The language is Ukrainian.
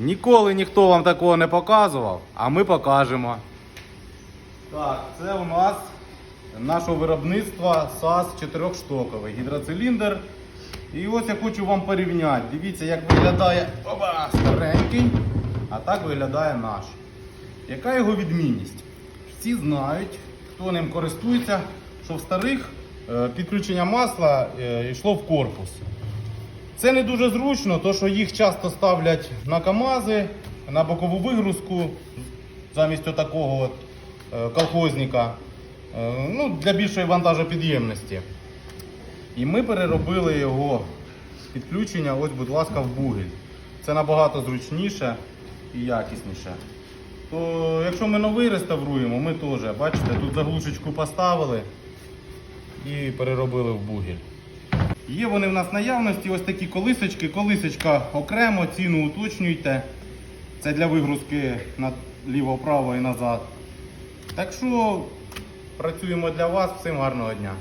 Ніколи ніхто вам такого не показував, а ми покажемо. Так, це у нас нашого виробництва САС 4-штоковий гідроциліндр. І ось я хочу вам порівняти. Дивіться, як виглядає оба, старенький, а так виглядає наш. Яка його відмінність? Всі знають, хто ним користується, що в старих е, підключення масла е, йшло в корпус. Це не дуже зручно, то що їх часто ставлять на КАМАЗи, на бокову вигрузку замість отакого от, е, колхозника е, ну, для більшої вантажопідємності. І ми переробили його підключення, ось, будь ласка, в бугель. Це набагато зручніше і якісніше. То якщо ми новий реставруємо, ми теж, бачите, тут заглушечку поставили і переробили в бугель. Є вони в нас наявності, ось такі колисочки. Колисочка окремо, ціну уточнюйте. Це для вигрузки наліво, право і назад. Так що працюємо для вас. Всім гарного дня.